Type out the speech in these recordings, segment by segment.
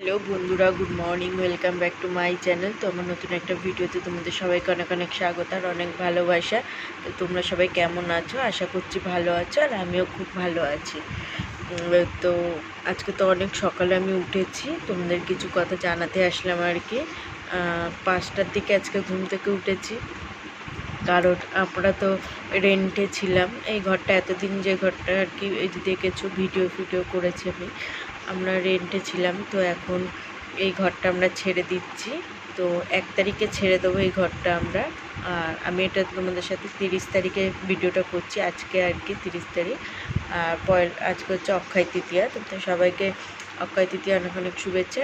Hello বন্ধুরা, good morning, welcome back to my channel. তো আমার নতুন একটা ভিডিওতে তোমাদের সবাইকে অনেক অনেক স্বাগত আর অনেক ভালোবাসা। তো তোমরা সবাই কেমন আছো? আশা করছি ভালো আছো আর আমিও খুব ভালো আছি। তো আজকে তো অনেক সকালে আমি উঠেছি, তোমাদের কিছু কথা জানাতে আসলাম আর কি। পাঁচটার দিকে আজকে ঘুম থেকে উঠেছি। কারণ আমরা তো রেন্টে ছিলাম, এই ঘরটা এতদিন যে ঘরটা আর কি এই যে দেখেছ ভিডিও ফিডিও করেছি আমি। আমরা রেন্টে ছিলাম, তো এখন এই ঘরটা আমরা ছেড়ে দিচ্ছি। তো এক তারিখে ছেড়ে দেবো এই ঘরটা আমরা। আর আমি এটা তোমাদের সাথে তিরিশ তারিখে ভিডিওটা করছি, আজকে আর কি তিরিশ তারিখ। আর পয়ের আজকে হচ্ছে অক্ষয় তৃতীয়া, তো সবাইকে অক্ষয় তৃতীয়া অনেক অনেক শুভেচ্ছা।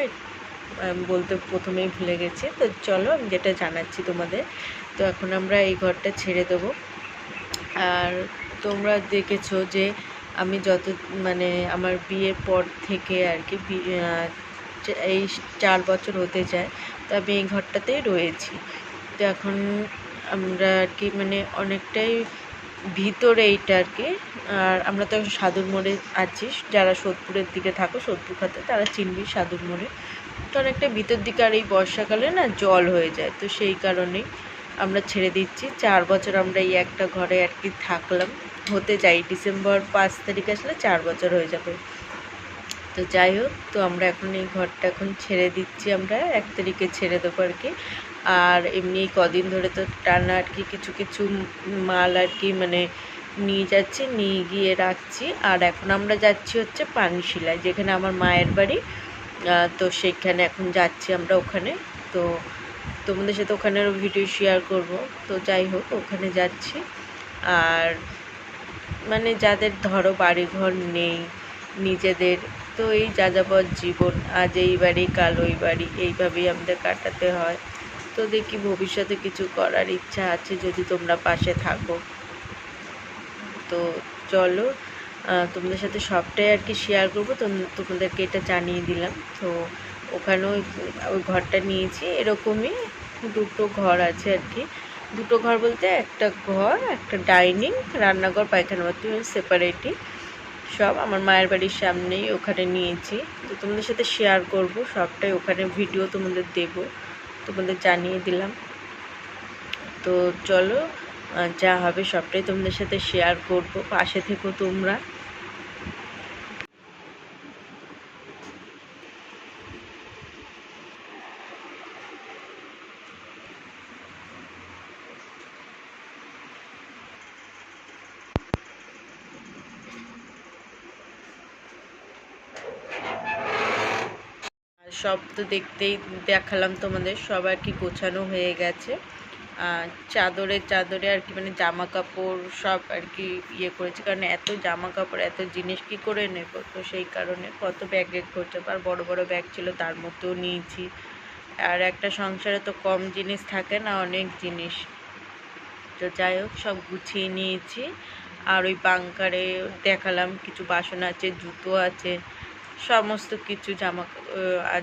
বলতে প্রথমেই ভুলে গেছি। তো চলো আমি যেটা জানাচ্ছি তোমাদের, তো এখন আমরা এই ঘরটা ছেড়ে দেবো। আর তোমরা দেখেছ যে আমি যত মানে আমার বিয়ের পর থেকে আর কি এই চার বছর হতে যায়, তো আমি এই ঘরটাতেই রয়েছি। তো এখন আমরা আর কি মানে অনেকটাই ভিতরে এইটা আর কি, আর আমরা তো সাধুর মোড়ে আছি, যারা সোদপুরের দিকে থাকো, সোদপুর খাতে তারা চিনবি সাধুর মোড়ে। তো অনেকটা ভিতর দিকে আর এই বর্ষাকালে না জল হয়ে যায়, তো সেই কারণেই আমরা ছেড়ে দিচ্ছি। চার বছর আমরা এই একটা ঘরে আর কি থাকলাম। হতে যাই ডিসেম্বর পাঁচ তারিখ আসলে চার বছর হয়ে যাবে। তো যাই হোক, তো আমরা এখন এই ঘরটা এখন ছেড়ে দিচ্ছি আমরা, এক তারিখে ছেড়ে দেবো আর কি। আর এমনি কদিন ধরে তো টানা আর কি কিছু কিছু মাল আর কি মানে নিয়ে যাচ্ছি, নিয়ে গিয়ে রাখছি। আর এখন আমরা যাচ্ছি হচ্ছে পানশিলায়, যেখানে আমার মায়ের বাড়ি। তো সেখানে এখন যাচ্ছি আমরা ওখানে। তো তোমাদের সাথে ওখানেরও ভিডিও শেয়ার করব। তো যাই হোক, ওখানে যাচ্ছি। আর মানে যাদের ধরো বাড়িঘর নেই, নিজেদের, তো এই যাযাবর জীবন আজ এই বাড়ি, কাল ওই বাড়ি, এইভাবেই আমাদের কাটাতে হয়। তো দেখি ভবিষ্যতে কিছু করার ইচ্ছা আছে যদি তোমরা পাশে থাকো। তো চলো তোমাদের সাথে সবটাই আর কি শেয়ার করব। তোম- তোমাদেরকে এটা জানিয়ে দিলাম। তো ওখানেও ওই ঘরটা নিয়েছি, এরকমই দুটো ঘর আছে আর কি। দুটো ঘর বলতে একটা ঘর, একটা ডাইনিং, রান্নাঘর পায়খানা বাথরুম সেপারেটই। সব আমার মায়ের বাড়ির সামনেই ওখানে নিয়েছি। তো তোমাদের সাথে শেয়ার করব, সবটাই ওখানে ভিডিও তোমাদের দেব, তোমাদের জানিয়ে দিলাম। তো চলো যা হবে সবটাই তোমাদের সাথে শেয়ার করব। পাশে থেকো তোমরা আর সব তো দেখতেই দেখালাম তোমাদের সব আর কি গোছানো হয়ে গেছে। আর চাদরে চাদরে আর কি মানে জামা কাপড় সব আর কি ইয়ে করেছি, কারণ এত জামা কাপড় এত জিনিস কি করে নেব? তো সেই কারণে কত ব্যাগে করছে আর বড় বড় ব্যাগ ছিল তার মধ্যেও নিয়েছি। আর একটা সংসারে তো কম জিনিস থাকে না, অনেক জিনিস। তো যাই হোক, সব গুছিয়ে নিয়েছি। আর ওই বাংকারে দেখালাম, কিছু বাসন আছে, জুতো আছে। সমস্ত কিছু জামা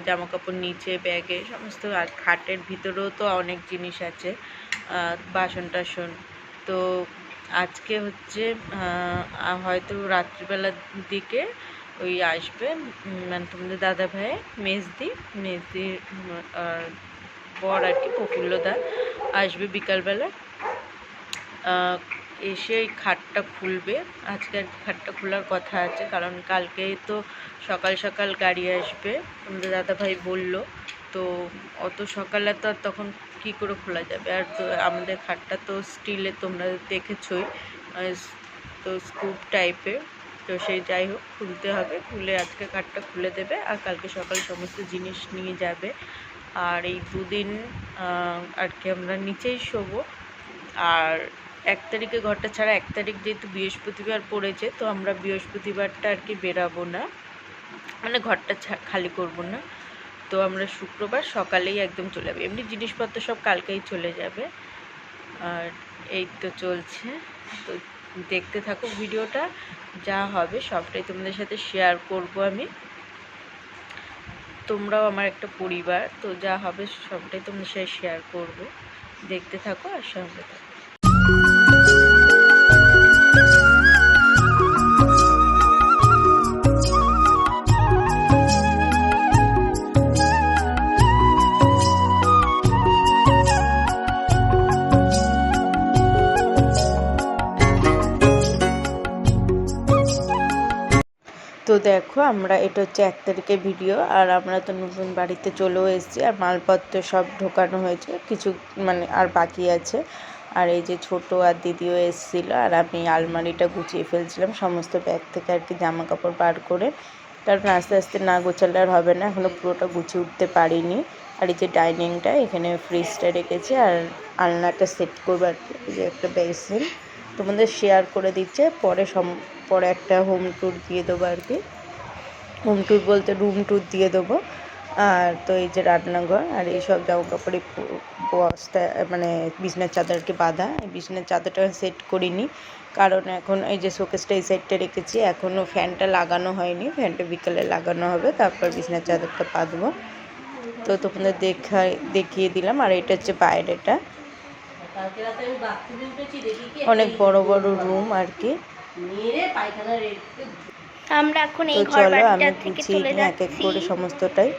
জামা কাপড় নিচে, ব্যাগে, সমস্ত আর খাটের ভিতরেও তো অনেক জিনিস আছে বাসন টাসন। তো আজকে হচ্ছে হয়তো রাত্রিবেলার দিকে ওই আসবে মানে তোমাদের দাদা ভাই, মেজদি মেজদির বর আর কি, প্রফুল্লদা, আসবে বিকালবেলা। এসে এই খাটটা খুলবে। আজকে আর খাটটা খোলার কথা আছে, কারণ কালকে তো সকাল সকাল গাড়ি আসবে। আমাদের দাদাভাই বলল, তো অত সকালে তো আর তখন কী করে খোলা যাবে? আর তো আমাদের খাটটা তো স্টিলে তোমরা দেখেছোই তো স্কুপ টাইপের তো সেই যাই হোক, খুলতে হবে, খুলে আজকে খাটটা খুলে দেবে, আর কালকে সকাল সমস্ত জিনিস নিয়ে যাবে। আর এই দুদিন আর কি আমরা নিচেই শোবো। আর এক তারিখে ঘরটা ছাড়া এক তারিখ যেহেতু বৃহস্পতিবার পড়েছে, তো আমরা বৃহস্পতিবারটা আর কি বেরাবো না। মানে ঘরটা খালি করব না। তো আমরা শুক্রবার সকালেই একদম চলে যাবে। এমনি জিনিসপত্র সব কালকেই চলে যাবে। আর এই তো চলছে। তো দেখতে থাকো ভিডিওটা, যা হবে সবটাই তোমাদের সাথে শেয়ার করব আমি। তোমরাও আমার একটা পরিবার, তো যা হবে সবটাই তোমাদের সাথে শেয়ার করব। দেখতে থাকো আর সঙ্গে থাকো। তো দেখো, আমরা এটা হচ্ছে এক তারিখের ভিডিও আর আমরা তো নতুন বাড়িতে চলেও এসেছি, আর মালপত্র সব ঢোকানো হয়েছে, কিছু মানে আর বাকি আছে। আর এই যে ছোট আর দিদিও এসেছিল আর আমি আলমারিটা গুছিয়ে ফেলছিলাম, সমস্ত ব্যাগ থেকে আর কি জামা কাপড় বার করে। কারণ আস্তে আস্তে না গোছালে আর হবে না এখনও পুরোটা গুছিয়ে উঠতে পারিনি। আর এই যে ডাইনিংটা, এখানে ফ্রিজটা রেখেছি আর আলনাটা সেট করব আর কি যে একটা বেসিন তোমাদের শেয়ার করে দিচ্ছে পরে সম, পরে একটা হোম ট্যুর দিয়ে দেবো আর কি। হোম ট্যুর বলতে রুম ট্যুর দিয়ে দেবো। আর তো এই যে রান্নাঘর আর এই সব জামা কাপড়ে বস্তা মানে বিছনার চাদরকে বাঁধা। এই বিছনার চাদরটা সেট করিনি। কারণ এখন এই যে শোকেসটা এই সাইডটা রেখেছি এখনও ফ্যানটা লাগানো হয়নি। ফ্যানটা বিকালে লাগানো হবে তারপর বিছনার চাদরটা বাঁধবো। তো তোমাদের দেখা দেখিয়ে দিলাম। আর এটা হচ্ছে বাইরেটা। অনেক বড় বড় রুম আর কি। আমরা এখন এই ঘর চলো আমি বাড়িটা থেকে চলে নিয়ে এক এক করে সমস্তটাই।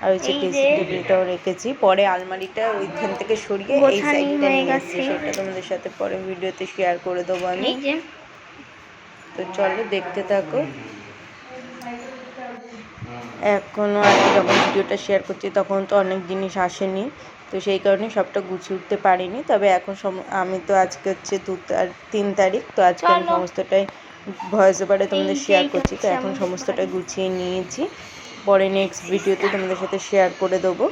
আর ওই যে ড্রেসিং টেবিলটাও রেখেছি। পরে আলমারিটা ওইখান থেকে সরিয়ে এই সাইডটা নিয়ে এসেছি গেছে। সেটা তোমাদের সাথে পরে ভিডিওতে শেয়ার করে দেবো আমি। তো চলো দেখতে থাকো। এখনও আর যখন ভিডিওটা শেয়ার করছি তখন তো অনেক জিনিস আসেনি। তো সেই কারণে সবটা গুছিয়ে উঠতে পারিনি। তবে এখন সম- আমি তো আজকে হচ্ছে দু তার তিন তারিখ তো আজকে আমি সমস্তটাই ভয়েস ওভারে তোমাদের শেয়ার করছি। তো এখন সমস্তটাই। গুছিয়ে নিয়েছি। পরে নেক্সট ভিডিওতে তোমাদের সাথে শেয়ার করে দেবো।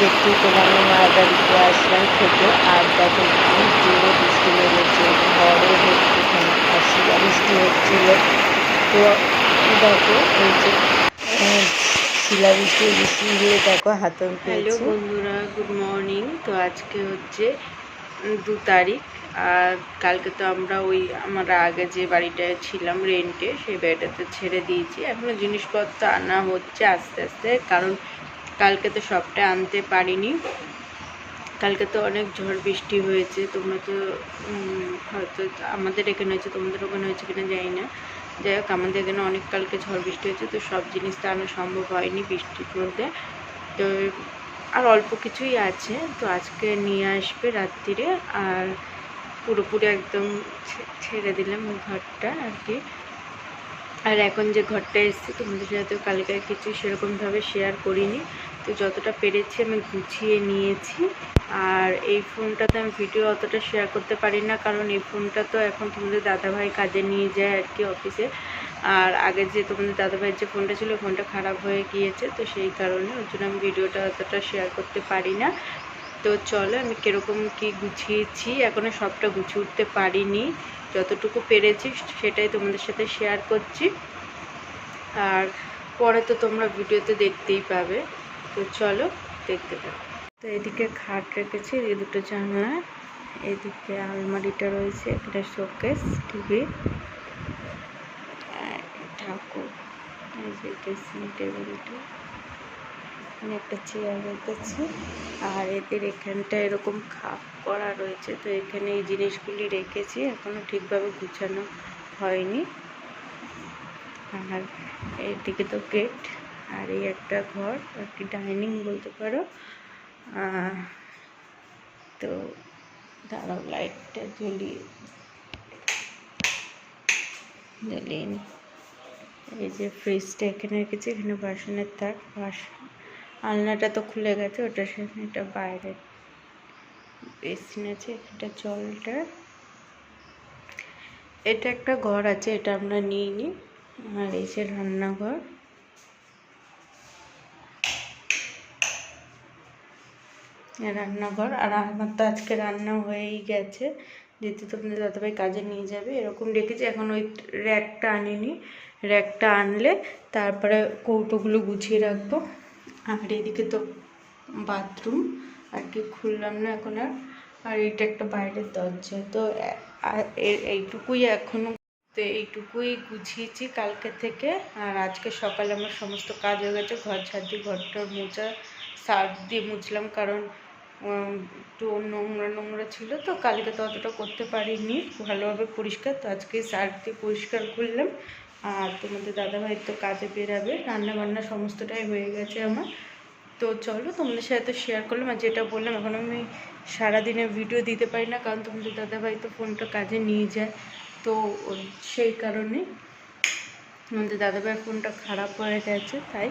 দেখতেই পেলাম আমি মালগাড়িতে আসলাম থেকে আর দেখো, কি জোরে বৃষ্টি নেমেছে ঘরে আর বৃষ্টি হচ্ছিল। তো দেখো এই যে আহ, শিলা বৃষ্টি দিয়ে দেখো হ্যালো বন্ধুরা গুড মর্নিং তো আজকে হচ্ছে দু তারিখ আর কালকে তো আমরা ওই আমরা আগে যে বাড়িটায় ছিলাম রেন্টে সেই বাড়িটাতে ছেড়ে দিয়েছি। এখনও জিনিসপত্র আনা হচ্ছে আস্তে আস্তে কারণ কালকে তো সবটা আনতে পারিনি। কালকে তো অনেক ঝড় বৃষ্টি হয়েছে তোমরা তো হয়তো আমাদের এখানে হয়েছে তোমাদের ওখানে হয়েছে কিনা জানি না। যাই হোক, আমাদের এখানে অনেক কালকে ঝড় বৃষ্টি হয়েছে, তো সব জিনিস তো আনা সম্ভব হয়নি বৃষ্টির মধ্যে তো আর অল্প কিছুই আছে, তো আজকে নিয়ে আসবে রাত্রিরে আর পুরোপুরি একদম ছেড়ে দিলাম ঘরটা আর কি। আর এখন যে ঘরটা এসেছি, তোমাদের সাথে কালকে কিছু সেরকমভাবে শেয়ার করিনি। তো যতটা পেরেছি আমি গুছিয়ে নিয়েছি। আর এই ফোনটাতে আমি ভিডিও অতটা শেয়ার করতে পারি না, কারণ এই ফোনটা তো এখন তোমাদের দাদাভাই কাজে নিয়ে যায় আর কি অফিসে আর আগে যে তোমাদের দাদাভাইয়ের যে ফোনটা ছিল, ফোনটা খারাপ হয়ে গিয়েছে, তো সেই কারণে ওর জন্য আমি ভিডিওটা অতটা শেয়ার করতে পারি না। তো চলো, আমি কীরকম কি গুছিয়েছি এখনও সবটা গুছিয়ে উঠতে পারিনি। যতটুকু পেরেছি সেটাই তোমাদের সাথে শেয়ার করছি। আর পরে তো তোমরা ভিডিওতে দেখতেই পাবে। তো চলো দেখতে পাবে তো এদিকে খাট রেখেছি, এই দুটো জানলা এদিকে আলমারিটা রয়েছে এখানে শোকেস, টিভি ঠাকুর, এই যে একটা চেয়ার রেখেছি, আর এদের এখানটা এরকম খাপ করা রয়েছে, তো এখানে এই জিনিসগুলি রেখেছি, এখনও ঠিকভাবে গুছানো হয়নি। আর এদিকে তো গেট আর এই একটা ঘর একটি ডাইনিং বলতে পারো। তো দাঁড়াও লাইটটা জ্বলিয়ে জ্বলিয়ে নি। এই যে ফ্রিজটা এখানে রেখেছি, এখানে বাসনের থাক বাসন আলনাটা তো খুলে গেছে, ওটার সাথে এটা বাইরে বেসিন আছে এটা জলটা। এটা একটা ঘর আছে, এটা আমরা নিয়ে নিই আর এই যে রান্নাঘর। রান্নাঘর। আর আমার তো আজকে রান্না হয়েই গেছে। যেহেতু তোমাদের দাদাভাই কাজে নিয়ে যাবে, এরকম রেখেছি এখন ওই র্যাকটা আনিনি। র্যাকটা আনলে তারপরে কৌটোগুলো গুছিয়ে রাখব। আর এদিকে তো বাথরুম, আর কি খুললাম না এখন আর। আর এটা একটা বাইরের দরজা। তো এইটুকুই এখনও। তো এইটুকুই গুছিয়েছি কালকে থেকে। আর আজকে সকালে আমার সমস্ত কাজ হয়ে গেছে। ঘর দিয়ে, ঘরটা মোছা, সার্ফ দিয়ে মুছলাম। কারণ একটু নোংরা নোংরা ছিল তো, কালকে তো অতটা করতে পারিনি, ভালোভাবে পরিষ্কার, তো আজকে সার্ফ দিয়ে পরিষ্কার করলাম। আর তোমাদের দাদাভাই তো কাজে বেরাবে রান্না বান্না সমস্তটাই হয়ে গেছে আমার। তো চলো, তোমাদের সাথে তো শেয়ার করলাম, আর যেটা বললাম, এখন আমি সারাদিনে ভিডিও দিতে পারি না, কারণ তোমাদের দাদাভাই তো ফোনটা কাজে নিয়ে যায়, তো সেই কারণে আমাদের দাদাভাইয়ের ফোনটা খারাপ হয়ে গেছে, তাই।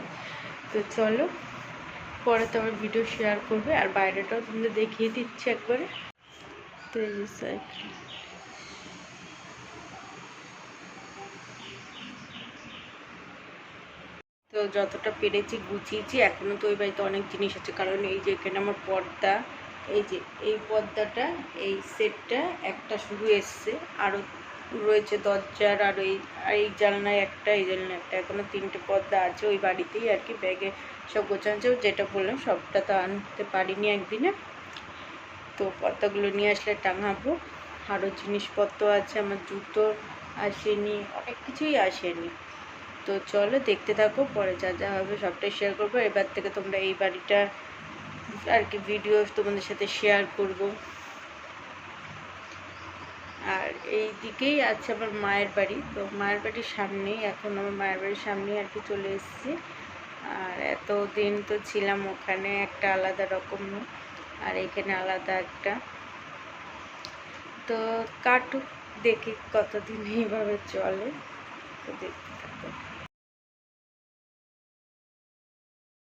তো চলো। পরে তো আমার ভিডিও শেয়ার করবে আর বাইরেটাও তোমাদের দেখিয়ে দিচ্ছি একবারে। তো এই সাইকেল তো যতটা পেরেছি গুছিয়েছি এখনও তো ওই বাড়িতে অনেক জিনিস আছে। কারণ এই যে এখানে আমার পর্দা এই যে এই পর্দাটা এই সেটটা একটা শুধু এসছে। আরও রয়েছে দরজার আর আর এই জানলায় একটা, এই জানলায় একটা, এখনও তিনটে পর্দা আছে ওই বাড়িতেই আর কি, ব্যাগে সব গোছানো যেটা বললাম, সবটা তো আনতে পারিনি একদিনে। তো পর্দাগুলো নিয়ে আসলে টাঙাবো। আরও জিনিসপত্র আছে, আমার জুতো আসেনি, অনেক কিছুই আসেনি। তো চলো দেখতে থাকো, পরে যা যা হবে সবটাই শেয়ার করব। এবার থেকে তোমরা এই বাড়িটা আর কি ভিডিও তোমাদের সাথে শেয়ার করব। আর এই দিকেই আছে আমার মায়ের বাড়ি। তো মায়ের বাড়ির সামনেই, এখন আমার মায়ের বাড়ির সামনেই আর কি চলে এসেছি। আর এত দিন তো ছিলাম ওখানে, একটা আলাদা রকম আর এখানে আলাদা একটা। তো কাটুক, দেখি কতদিন এইভাবে চলে। তো থাকো